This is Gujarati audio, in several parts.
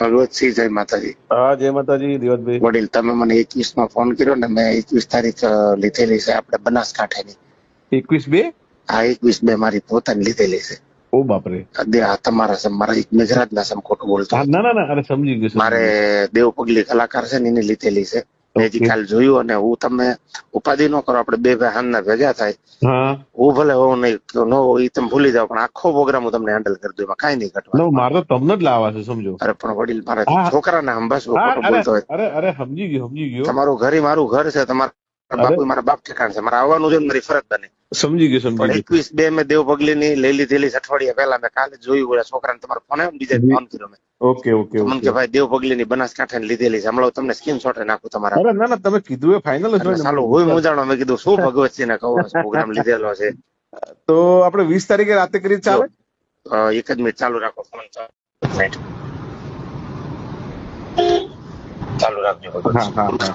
ભગવતસિંહ જય માતાજી. હા જય માતાજી દિવતભાઈ. વડીલ તમે મને એકવીસમાં ફોન કર્યો ને મેં એકવીસ તારીખ લીધેલી છે આપણે બનાસકાંઠાની. એકવીસ બે? આ એકવીસ બે મારી પોતાની લીધેલી છે. ઓ બાપરે. તમારા સમ મારા એક મેઘરાજ ના સમ ખોટું બોલતો. ના ના ના અરે સમજી ગયો મારે દેવ પગલી કલાકાર છે ને એની લીધેલી છે. મેં હજી જોયું અને હું તમે ઉપાધિ ન કરો આપણે બે ભાઈ હાનના ભેગા થાય. હું. ભલે હોઉં નહીં તો ન હોઉં એ તમે ભૂલી જાવ પણ આખો પ્રોગ્રામ હું તમને હેન્ડલ કરી દઉં એમાં કાંઈ નહીં ઘટવા મારે તો તમને જ લાવવા છે સમજો. અરે પણ વડીલ મારા છોકરા છોકરાને હંભાસવું હા, બોલતો હોય. અરે અરે સમજી ગયો સમજી ગયો. તમારું ઘર એ મારું ઘર છે તમારા બાપુ મારા બાપ ઠેકાણ છે. મારે આવવાનું છે મારી ફરજ બને. સમજી ગયો સમજી પણ એકવીસ બે મેં દેવ પગલી ની લઈ લીધેલી અઠવાડિયા પહેલા મેં કાલે જોયું ઓલા છોકરાને તમારો ફોન આવ્યો બીજા ફોન કર્યો મેં. ઓકે ઓકે મને કે ભાઈ દેવ પગલી ની બનાસકાંઠા ની લીધેલી છે. હમણાં તમને સ્ક્રીન શોટ નાખું તમારા અરે ના ના તમે કીધું એ ફાઇનલ જ એટલે હોય મૂંઝાણો મેં કીધું શું ભગવતસિંહ ને કહું પ્રોગ્રામ લીધેલો છે. તો આપણે વીસ તારીખે રાતે કરી ચાલે? એક જ મિનિટ ચાલુ રાખો. ફોન ચાલુ. ચાલુ રાખજો હા હા હા.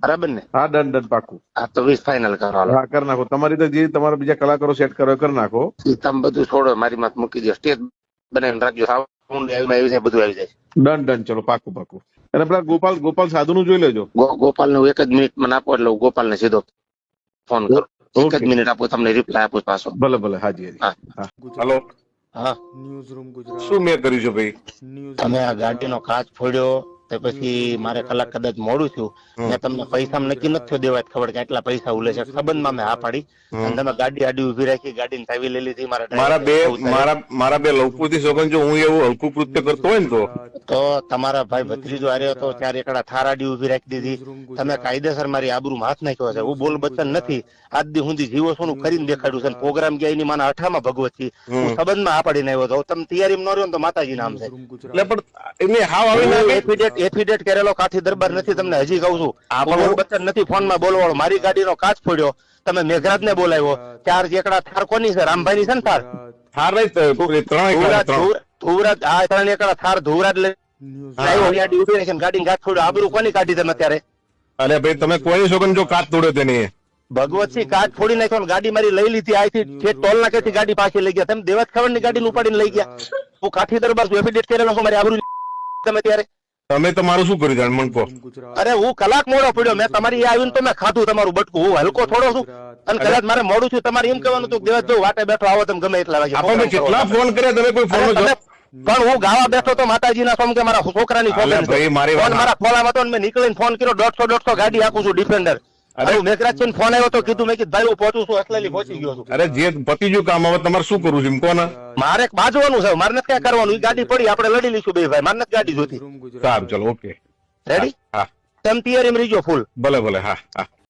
બરાબર ને હા ડન ડન પાકું. હા તો વીસ ફાઇનલ કરો હા કરી નાખો. તમારી તો જે તમારા બીજા કલાકારો સેટ કરો કરી નાખો. તમે બધું છોડો મારી માથે મૂકી દો સ્ટેજ બનાવીને રાખજો. સાઉન્ડ આવી આવી જાય બધું આવી જાય. ડન ડન ચલો પાકું પાકું. અને પેલા ગોપાલ ગોપાલ સાધુ નું જોઈ લેજો. ગોપાલનું એક જ મિનિટ મને આપો એટલે ગોપાલ ને સીધો ફોન કરો. એક જ મિનિટ આપો તમને રિપ્લાય આપું પાછો. ભલે ભલે હાજી હાજી. હલો. હા. Newsroom Gujarat. શું મેં કર્યું છે ભાઈ? તમે આ ગાડીનો કાચ ફોડ્યો. તે પછી મારે કલાક કદાચ મોડું છું મેં તમને પૈસા નક્કી નથી થયો દેવા ખબર કે આટલા પૈસા ઉલે છે. સંબંધમાં મેં હા પાડી. અને તમે ગાડી આડી ઊભી રાખી ગાડી ચાવી લઈ લીધી મારા મારા બે મારા મારા બે લવકુથી સોગન જો હું એવું હલકું કૃત્ય કરતો હોય ને તો. તો તમારા ભાઈ ભત્રીજો આવ્યો હતો ત્યારે એકડા થાર આડી ઊભી રાખી દીધી. તમે કાયદેસર મારી આબરૂમાં હાથ નાખ્યો છે. હું બોલ બચન નથી. આજ દી સુધી જીવો છું હું કરીને દેખાડું છે. પ્રોગ્રામ ગયા એની માના અઠામાં ભગવતથી હું સંબંધમાં આ પાડીને આવ્યો હતો. તમે તૈયારીમાં ન રહ્યો તો માતાજી નામ છે. એટલે પણ એમને હાવ આવી ના એફિડેટ કરેલો કાઠી દરબાર નથી તમને હજી કહું છું. આ બચ્ચન નથી ફોનમાં બોલવાળો મારી ગાડીનો કાચ ફોડ્યો. તમે મેઘરાજ ને બોલાવ્યો ચાર એકડા થાર કોની છે? રામભાઈ ની છે ને થાર? થાર નહીં ત્રણ. ધુવરાજ આ ત્રણ એકડા થાર ધુવરાજ લઈ ગાડી ફોડ્યો. આબરૂ કોની કાઢી તમે અત્યારે? અરે ભાઈ તમે કોઈ સોગન જો કાચ તોડ્યો તેની. ભગવતસિંહ કાચ ફોડી નાખ્યો ગાડી મારી લઈ લીધી. આથી ઠેઠ ટોલ નાકેથી ગાડી પાછી લઈ ગયા. તમે દેવત ખબરની ગાડી ઉપાડીને લઈ ગયા. હું. કાઠી દરબાર છું. એફિડેટ કરેલો છું મારી આબરૂ તમે ત્યારે તમે તમારું શું કર્યું જાણ? મને કહો. અરે હું કલાક મોડો પડ્યો. મેં તમારી આવીને તો મેં ખાધું તમારું બટકું. હું હલકો થોડો છું. અને કદાચ મારે મોડું છું તમારે એમ કહેવાનું હતું દિવસ જો વાટે બેઠો આવો તમે ગમે એટલા વાગે. આપણે કેટલા ફોન કર્યા? તમે કોઈ ફોન પણ હું ગાવા બેઠો તો માતાજીના સોમ કે મારા છોકરાની ફોન મારા ખોલામાં તો મેં નીકળીને ફોન કર્યો. દોઢસો દોઢસો ગાડી આપું છું ડિફેન્ડર અરે મેઘરાજ ફોન આવ્યો તો કીધું મેં કીધું ભાઈ હું પહોંચું છું અસલેલી પહોંચી ગયો છું. અરે જે પતી ગયું કામ હવે તમારે શું કરવું છે કોને? મારે બાજવાનું છે મારે નથી ક્યાં કરવાનું. એ ગાડી પડી આપણે લડી લઈશું બે ભાઈ. મારે નથી ગાડી જોતી સારું ચલો ઓકે. રેડી હા તેમ તૈયારી રહીજો ફૂલ ભલે ભલે હા હા.